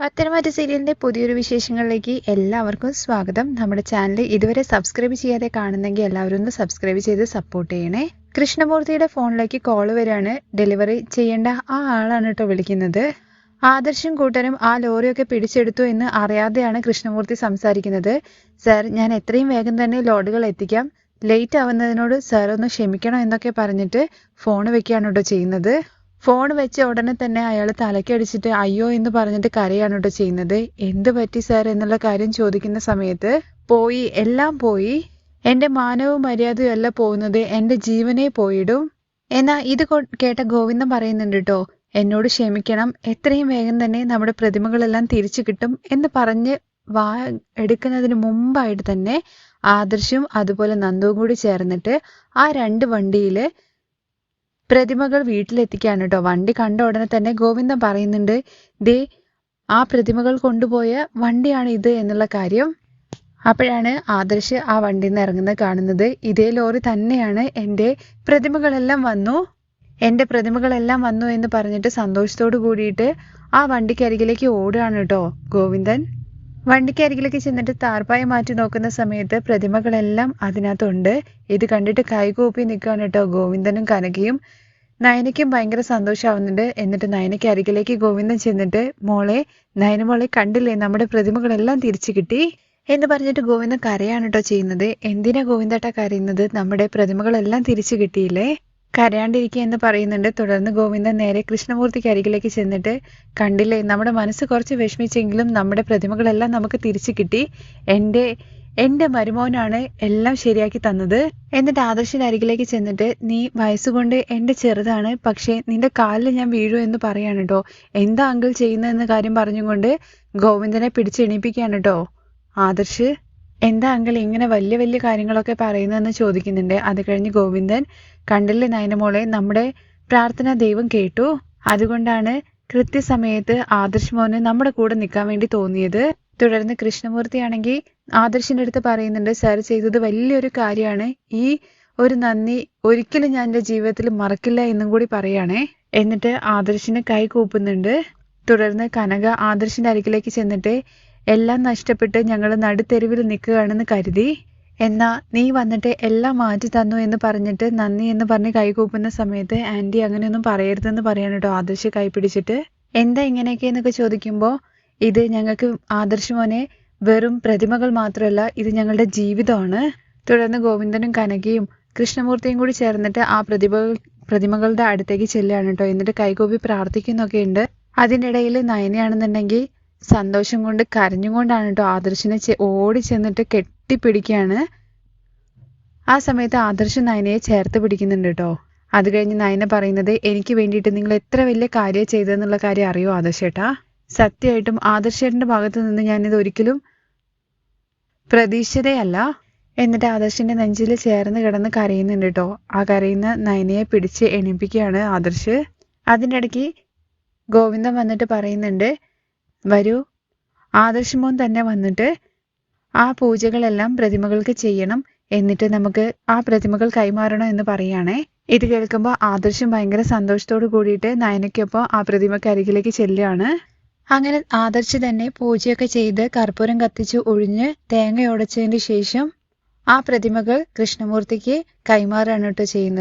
പത്തനംതിട്ട സീരിയലിന്റെ പുതിയൊരു വിശേഷങ്ങളിലേക്ക് എല്ലാവർക്കും സ്വാഗതം. നമ്മുടെ ചാനൽ ഇതുവരെ സബ്സ്ക്രൈബ് ചെയ്യാതെ കാണുന്നെങ്കിൽ എല്ലാവരും ഒന്ന് സബ്സ്ക്രൈബ് ചെയ്ത് സപ്പോർട്ട് ചെയ്യണേ. കൃഷ്ണമൂർത്തിയുടെ ഫോണിലേക്ക് കോൾ വരാണ് ഡെലിവറി ചെയ്യേണ്ട ആ ആളാണ് കേട്ടോ വിളിക്കുന്നത്. ആദർശും കൂട്ടരും ആ ലോറിയൊക്കെ പിടിച്ചെടുത്തു എന്ന് അറിയാതെയാണ് കൃഷ്ണമൂർത്തി സംസാരിക്കുന്നത്. സർ ഞാൻ എത്രയും വേഗം തന്നെ ലോഡുകൾ എത്തിക്കാം. ലേറ്റ് ആവുന്നതിനോട് സാർ ഒന്ന് ക്ഷമിക്കണം എന്നൊക്കെ പറഞ്ഞിട്ട് ഫോൺ വെക്കുകയാണ് കേട്ടോ ചെയ്യുന്നത്. ഫോൺ വെച്ച ഉടനെ തന്നെ അയാൾ തലക്കടിച്ചിട്ട് അയ്യോ എന്ന് പറഞ്ഞിട്ട് കരയാണ് കേട്ടോ ചെയ്യുന്നത്. എന്ത് പറ്റി സാർ? എന്നുള്ള കാര്യം ചോദിക്കുന്ന സമയത്ത് പോയി എല്ലാം പോയി. എന്റെ മാനവും മര്യാദയും അല്ല പോകുന്നത്. എന്റെ ജീവനെ പോയിടും. എന്നാ ഇത് കേട്ട ഗോവിന്ദൻ പറയുന്നുണ്ട് കേട്ടോ എന്നോട് ക്ഷമിക്കണം. എത്രയും വേഗം തന്നെ നമ്മുടെ പ്രതിമകളെല്ലാം തിരിച്ചു കിട്ടും എന്ന് പറഞ്ഞ് വാ എടുക്കുന്നതിന് മുമ്പായിട്ട് തന്നെ ആദർശും അതുപോലെ നന്ദുവും കൂടി ചേർന്നിട്ട് ആ രണ്ട് വണ്ടിയിൽ പ്രതിമകൾ വീട്ടിലെത്തിക്കാണ് കേട്ടോ വണ്ടി കണ്ട ഉടനെ തന്നെ ഗോവിന്ദൻ പറയുന്നുണ്ട് ദേ ആ പ്രതിമകൾ കൊണ്ടുപോയ വണ്ടിയാണ് ഇത് എന്നുള്ള കാര്യം. അപ്പോഴാണ് ആദർശ് ആ വണ്ടിയിൽ നിന്ന് ഇറങ്ങുന്നത് കാണുന്നത്. ഇതേ ലോറി തന്നെയാണ് എന്റെ പ്രതിമകളെല്ലാം വന്നു. എന്റെ പ്രതിമകളെല്ലാം വന്നു എന്ന് പറഞ്ഞിട്ട് സന്തോഷത്തോട് കൂടിയിട്ട് ആ വണ്ടിക്കരികിലേക്ക് ഓടുകയാണ് കേട്ടോ ഗോവിന്ദൻ. വണ്ടിക്ക് അരികിലേക്ക് ചെന്നിട്ട് താർപ്പായ മാറ്റി നോക്കുന്ന സമയത്ത് പ്രതിമകളെല്ലാം അതിനകത്തുണ്ട്. ഇത് കണ്ടിട്ട് കൈകൂപ്പി നിൽക്കുകയാണ് കേട്ടോ. ഗോവിന്ദനും കനകയും. നയനയ്ക്കും ഭയങ്കര സന്തോഷമാവുന്നുണ്ട് എന്നിട്ട് നയനയ്ക്ക് അരികിലേക്ക് ഗോവിന്ദൻ ചെന്നിട്ട് മോളെ നയന മോളെ കണ്ടില്ലേ? നമ്മുടെ പ്രതിമകളെല്ലാം തിരിച്ചു കിട്ടി. എന്ന് പറഞ്ഞിട്ട് ഗോവിന്ദൻ കരയാണ് കേട്ടോ ചെയ്യുന്നത്. എന്തിനാ ഗോവിന്ദട്ട കരയുന്നത്? നമ്മുടെ പ്രതിമകളെല്ലാം തിരിച്ചു കിട്ടിയില്ലേ? കരയാണ്ടിരിക്കുക എന്ന് പറയുന്നുണ്ട്. തുടർന്ന് ഗോവിന്ദൻ നേരെ കൃഷ്ണമൂർത്തിക്ക് അരികിലേക്ക് ചെന്നിട്ട് കണ്ടില്ലേ നമ്മുടെ മനസ്സ് കുറച്ച് വിഷമിച്ചെങ്കിലും നമ്മുടെ പ്രതിമകളെല്ലാം നമുക്ക് തിരിച്ചു കിട്ടി. എന്റെ എന്റെ മരുമോനാണ് എല്ലാം ശരിയാക്കി തന്നത്. എന്നിട്ട് ആദർശിന്റെ അരികിലേക്ക് ചെന്നിട്ട് നീ വയസ്സുകൊണ്ട് എന്റെ ചെറുതാണ് പക്ഷേ നിന്റെ കാലിൽ ഞാൻ വീഴൂ എന്ന് പറയാണ് കേട്ടോ എന്താ അങ്കിൾ ചെയ്യുന്നതെന്ന കാര്യം പറഞ്ഞുകൊണ്ട് ഗോവിന്ദനെ പിടിച്ചെണീപ്പിക്കുകയാണ് കേട്ടോ ആദർശ് എന്താ അങ്കിൾ ഇങ്ങനെ വലിയ വലിയ കാര്യങ്ങളൊക്കെ പറയുന്നതെന്ന് ചോദിക്കുന്നുണ്ട്. അത് കഴിഞ്ഞ് ഗോവിന്ദൻ കണ്ടില്ലേ നയനമോളെ നമ്മുടെ പ്രാർത്ഥന ദൈവം കേട്ടു. അതുകൊണ്ടാണ് കൃത്യസമയത്ത് ആദർശ് മോന് നമ്മുടെ കൂടെ നിൽക്കാൻ വേണ്ടി തോന്നിയത്. തുടർന്ന് കൃഷ്ണമൂർത്തി ആണെങ്കിൽ ആദർശിന്റെ അടുത്ത് പറയുന്നുണ്ട് സാർ ചെയ്തത് വലിയൊരു കാര്യമാണ്. ഈ ഒരു നന്ദി ഒരിക്കലും ഞാൻ എന്റെ ജീവിതത്തിൽ മറക്കില്ല എന്നും കൂടി പറയുകയാണേ എന്നിട്ട് ആദർശിന് കൈ കൂപ്പുന്നുണ്ട്. തുടർന്ന് കനക ആദർശിന്റെ അരികിലേക്ക് ചെന്നിട്ട് എല്ലാം നഷ്ടപ്പെട്ട് ഞങ്ങൾ നടുത്തെരുവിൽ നിൽക്കുകയാണെന്ന് കരുതി. എന്നാ നീ വന്നിട്ട് എല്ലാം മാറ്റി തന്നു എന്ന് പറഞ്ഞിട്ട് നന്ദി എന്ന് പറഞ്ഞ് കൈകൂപ്പുന്ന സമയത്ത് ആന്റി അങ്ങനെയൊന്നും പറയരുതെന്ന് പറയാണ് കേട്ടോ ആദർശ് കൈ പിടിച്ചിട്ട്. എന്താ ഇങ്ങനെയൊക്കെ എന്നൊക്കെ ചോദിക്കുമ്പോൾ ഇത് ഞങ്ങൾക്ക് ആദർശ് മോനെ വെറും പ്രതിമകൾ മാത്രമല്ല ഇത് ഞങ്ങളുടെ ജീവിതമാണ്. തുടർന്ന് ഗോവിന്ദനും കനകയും കൃഷ്ണമൂർത്തിയും കൂടി ചേർന്നിട്ട് ആ പ്രതിഭകൾ പ്രതിമകളുടെ അടുത്തേക്ക് ചെല്ലുകയാണ് കേട്ടോ. എന്നിട്ട് കൈകൂപ്പി പ്രാർത്ഥിക്കുന്നൊക്കെ ഉണ്ട്. അതിനിടയിൽ നയനയാണെന്നുണ്ടെങ്കിൽ സന്തോഷം കൊണ്ട് കരഞ്ഞുകൊണ്ടാണ് കേട്ടോ ആദർശിനെ ഓടി ചെന്നിട്ട് കെട്ടിപ്പിടിക്കുകയാണ് ആ സമയത്ത് ആദർശ് നയനയെ ചേർത്ത് പിടിക്കുന്നുണ്ട് കേട്ടോ. അത് കഴിഞ്ഞ് നയന പറയുന്നത് എനിക്ക് വേണ്ടിയിട്ട് നിങ്ങൾ എത്ര വലിയ കാര്യം ചെയ്തതെന്നുള്ള കാര്യം അറിയോ ആദർശേട്ടാ സത്യമായിട്ടും ആദർശേട്ടന്റെ ഭാഗത്ത് നിന്ന് ഞാനിത് ഒരിക്കലും പ്രതീക്ഷിതയല്ല എന്നിട്ട് ആദർശിന്റെ നെഞ്ചിൽ ചേർന്ന് കിടന്ന് കരയുന്നുണ്ട് കേട്ടോ. ആ കരയുന്ന നയനയെ പിടിച്ച് എണിപ്പിക്കുകയാണ് ആദർശ്. അതിന്റെ ഇടയ്ക്ക് ഗോവിന്ദൻ വന്നിട്ട് പറയുന്നുണ്ട് വരൂ. ആദർശ് മോൻ തന്നെ വന്നിട്ട് ആ പൂജകളെല്ലാം പ്രതിമകൾക്ക് ചെയ്യണം എന്നിട്ട് നമുക്ക് ആ പ്രതിമകൾ കൈമാറണം എന്ന് പറയുകയാണേ. ഇത് കേൾക്കുമ്പോൾ ആദർശം ഭയങ്കര സന്തോഷത്തോട് കൂടിയിട്ട് നയനയ്ക്കൊപ്പം ആ പ്രതിമക്ക് അരികിലേക്ക് ചെല്ലുകയാണ്. അങ്ങനെ ആദർശ് തന്നെ പൂജയൊക്കെ ചെയ്ത് കർപ്പൂരം കത്തിച്ച് ഒഴിഞ്ഞ് തേങ്ങ ഉടച്ചതിന് ശേഷം ആ പ്രതിമകൾ കൃഷ്ണമൂർത്തിക്ക് കൈമാറാണ് കേട്ടോ ചെയ്യുന്നത്.